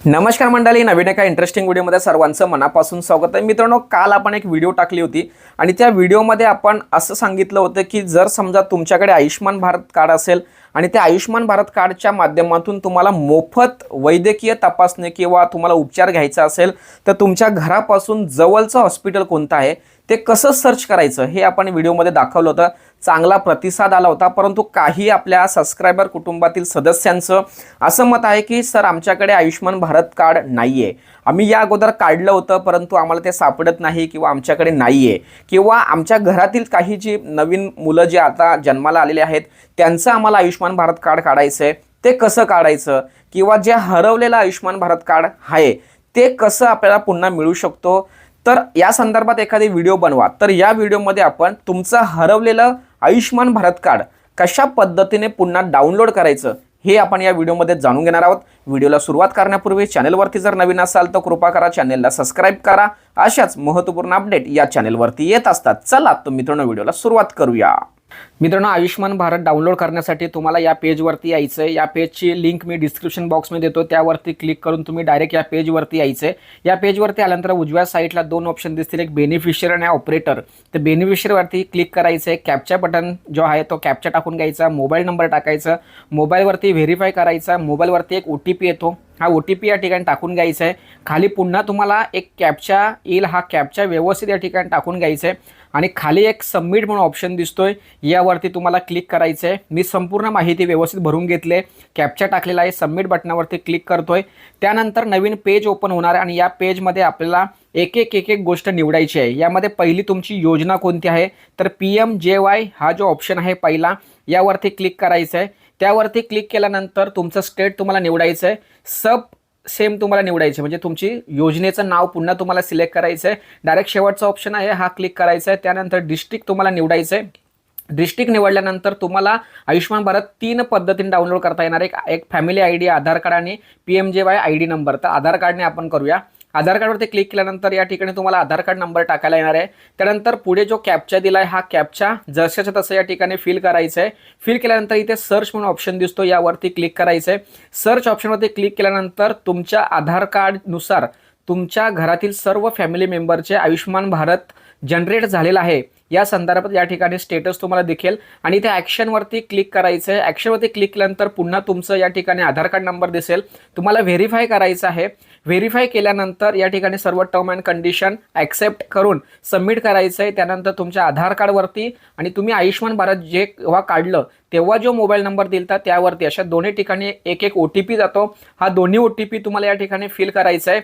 नमस्कार मंडळी नवीन एका इंटरेस्टिंग व्हिडिओमध्ये सर्वांचं मनापासून स्वागत आहे. मित्रांनो काल आपण एक व्हिडिओ टाकली होती आणि त्या व्हिडिओमध्ये आपण असं सांगितलं होतं की जर समजा तुमच्याकडे आयुष्यमान भारत कार्ड असेल आणि त्या आयुष्यमान भारत कार्डच्या माध्यमातून तुम्हाला मोफत वैद्यकीय तपासणी किंवा तुम्हाला उपचार घ्यायचा असेल तर तुमच्या घरापासून जवळचं हॉस्पिटल कोणतं आहे ते कसं सर्च करायचं हे आपण व्हिडिओमध्ये दाखवलं होतं. चांगला प्रतिसाद आला होता परंतु काही आपल्या सबस्क्रायबर कुटुंबातील सदस्यांचं असं मत आहे की सर आमच्याकडे आयुष्यमान भारत कार्ड नाही आहे आम्ही या अगोदर काढलं होतं परंतु आम्हाला ते सापडत नाही किंवा आमच्याकडे नाही आहे किंवा आमच्या घरातील काही जी नवीन मुलं जे आता जन्माला आलेले आहेत त्यांचं आम्हाला आयुष्य आयुष्यमान भारत कार्ड काढायचं आहे ते कसं काढायचं? किंवा जे हरवलेलं आयुष्यमान भारत कार्ड आहे ते कसं आपल्याला पुन्हा मिळू शकतो? तर या संदर्भात एखादी व्हिडिओ बनवा. तर या व्हिडिओमध्ये आपण तुमचं हरवलेलं आयुष्यमान भारत कार्ड कशा पद्धतीने पुन्हा डाउनलोड करायचं हे आपण या व्हिडिओमध्ये जाणून घेणार आहोत. व्हिडिओला सुरुवात करण्यापूर्वी चॅनलवरती जर नवीन असाल तर कृपा करा चॅनेलला सबस्क्राईब करा. अशाच महत्त्वपूर्ण अपडेट या चॅनेलवरती येत असतात. चला तर मित्रांनो व्हिडिओला सुरुवात करूया. मित्रांनो आयुष्यमान भारत डाउनलोड करण्यासाठी तुम्हाला या पेजवरती यायचं आहे या पेजची लिंक मी डिस्क्रिप्शन बॉक्समध्ये देतो. त्यावरती क्लिक करून तुम्ही डायरेक्ट या पेजवरती यायचं आहे या पेजवरती आल्यानंतर उजव्या साईडला दोन ऑप्शन दिसतील. एक बेनिफिशियर आणि ऑपरेटर तर बेनिफिशियरवरती क्लिक करायचं आहे कॅपचा बटन जो आहे तो कॅप्चा टाकून घ्यायचा. मोबाईल नंबर टाकायचा. मोबाईलवरती व्हेरीफाय करायचा. मोबाईलवरती एक ओ टी पी येतो. हा ओ टी पी या ठिकाणी टाकून घ्यायचा आहे. खाली पुन्हा तुम्हाला एक कॅपचा येईल हा कॅपचा व्यवस्थित या ठिकाणी टाकून घ्यायचा आहे. आणि खाली एक सबमिट म्हणून ऑप्शन दिसतोय. यावरती तुम्हाला क्लिक करायचं आहे. मी संपूर्ण माहिती व्यवस्थित भरून घेतले कॅपचा टाकलेला आहे. सबमिट बटनावरती क्लिक करतोय. त्यानंतर नवीन पेज ओपन होणार आहे आणि या पेजमध्ये आपल्याला एक एक एक एक गोष्ट निवडायची आहे. यामध्ये पहिली तुमची योजना कोणती आहे? तर पी एम जे वाय हा जो ऑप्शन आहे पहिला यावरती क्लिक करायचं आहे. त्यावरती क्लिक केल्यानंतर तुमचं स्टेट तुम्हाला निवडायचं आहे सब सेम तुम्हाला निवडायचे म्हणजे तुमची योजनेचं नाव पुन्हा तुम्हाला सिलेक्ट करायचं आहे डायरेक्ट शेवटचा ऑप्शन आहे हा क्लिक करायचा आहे त्यानंतर डिस्ट्रिक्ट तुम्हाला निवडायचं आहे डिस्ट्रिक्ट निवडल्यानंतर तुम्हाला आयुष्यमान भारत तीन पद्धतीने डाउनलोड करता येणार एक एक family I D Aadhaar card आणि P M J Y I D number तर आधार कार्डने आपण करूया. आधार कार्डवरती क्लिक केल्यानंतर या ठिकाणी तुम्हाला आधार कार्ड नंबर टाकायला येणार आहे. त्यानंतर पुढे जो कॅपचा दिला आहे हा कॅपचा जशाच्या तसं या ठिकाणी फिल करायचं आहे फिल केल्यानंतर इथे सर्च म्हणून ऑप्शन दिसतो यावरती क्लिक करायचं आहे सर्च ऑप्शनवरती क्लिक केल्यानंतर तुमच्या आधार कार्डनुसार तुमच्या घरातील सर्व फॅमिली मेंबरचे आयुष्यमान भारत जनरेट झालेलं आहे. या संदर्भात या ठिकाणी स्टेटस तुम्हाला दिखेल. आणि त्या ॲक्शनवरती क्लिक करायचं आहे ॲक्शनवरती क्लिक केल्यानंतर पुन्हा तुमचं या ठिकाणी आधार कार्ड नंबर दिसेल. तुम्हाला व्हेरीफाय करायचं आहे. व्हेरीफाय केल्यानंतर या ठिकाणी सर्व टर्म अँड कंडिशन ॲक्सेप्ट करून सबमिट करायचं आहे त्यानंतर तुमच्या आधार कार्डवरती आणि तुम्ही आयुष्यमान भारत जे जेव्हा काढलं तेव्हा जो मोबाईल नंबर दिलता त्यावरती अशा दोन्ही ठिकाणी एक एक ओ टी पी जातो. हा दोन्ही ओ टी पी तुम्हाला या ठिकाणी फिल करायचा आहे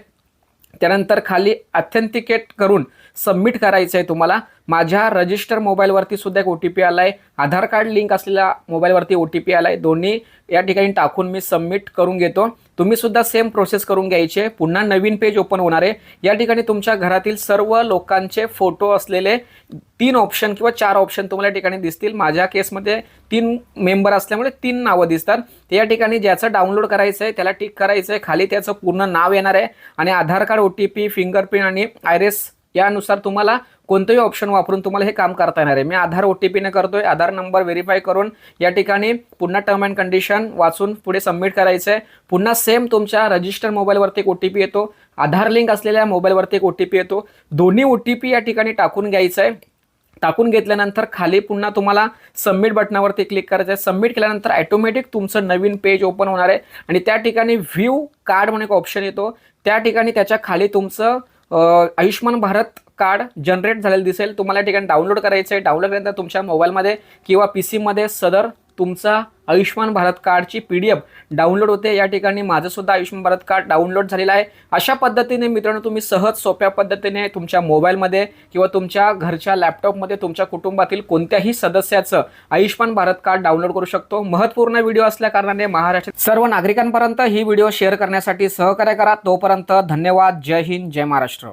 त्यानंतर खाली ऑथेंटिकेट करून सबमिट करायचं आहे तुम्हाला. माझ्या रजिस्टर मोबाईलवरती सुद्धा एक ओ टी पी आला आहे आधार कार्ड लिंक असलेल्या मोबाईलवरती ओ टी पी आला आहे दोन्ही या ठिकाणी टाकून मी सबमिट करून घेतो. तुम्ही सुद्धा सेम प्रोसेस करून घ्यायचे. पुन्हा नवीन पेज ओपन होणार आहे. या ठिकाणी तुमच्या घरातील सर्व लोकांचे फोटो असलेले तीन ऑप्शन किंवा चार ऑप्शन तुम्हाला या ठिकाणी दिसतील. माझ्या केसमध्ये तीन मेंबर असल्यामुळे तीन नावं दिसतात. ते या ठिकाणी ज्याचं डाउनलोड करायचं आहे त्याला टिक करायचं आहे खाली त्याचं पूर्ण नाव येणार आहे. आणि Aadhaar card O T P fingerprint आणि आयरेस यानुसार तुम्हाला कोणतंही ऑप्शन वापरून तुम्हाला हे काम करता येणार आहे. मी आधार ओ टी पीने करतोय. आधार नंबर व्हेरीफाय करून या ठिकाणी पुन्हा टर्म अँड कंडिशन वाचून पुढे सबमिट करायचं आहे पुन्हा सेम तुमच्या रजिस्टर मोबाईलवरती एक ओ टी पी येतो. आधार लिंक असलेल्या मोबाईलवरती एक ओ टी पी येतो. दोन्ही ओ टी पी या ठिकाणी टाकून घ्यायचं आहे टाकून घेतल्यानंतर खाली पुन्हा तुम्हाला सबमिट बटनावरती क्लिक करायचं आहे सबमिट केल्यानंतर ॲटोमॅटिक तुमचं नवीन पेज ओपन होणार आहे. आणि त्या ठिकाणी व्ह्यू कार्ड म्हणून एक ऑप्शन येतो. त्या ठिकाणी त्याच्याखाली तुमचं आयुष्यमान भारत कार्ड जनरेट झालेलं दिसेल. तुम्हाला या ठिकाणी डाउनलोड करायचं आहे. डाउनलोड केल्यानंतर तुमच्या मोबाईलमध्ये किंवा पी सीमध्ये सदर तुमचा आयुष्यमान भारत कार्डची पी डी एफ डाउनलोड होते. या ठिकाणी माझंसुद्धा आयुष्यमान भारत कार्ड डाउनलोड झालेलं आहे. अशा पद्धतीने मित्रांनो तुम्ही सहज सोप्या पद्धतीने तुमच्या मोबाईलमध्ये किंवा तुमच्या घरच्या लॅपटॉपमध्ये तुमच्या कुटुंबातील कोणत्याही सदस्याचं आयुष्यमान भारत कार्ड डाउनलोड करू शकतो. महत्त्वपूर्ण व्हिडिओ असल्याकारणाने महाराष्ट्र महाराष्ट्रात सर्व नागरिकांपर्यंत ही व्हिडिओ शेअर करण्यासाठी सहकार्य करा. तोपर्यंत धन्यवाद. जय हिंद. जय महाराष्ट्र.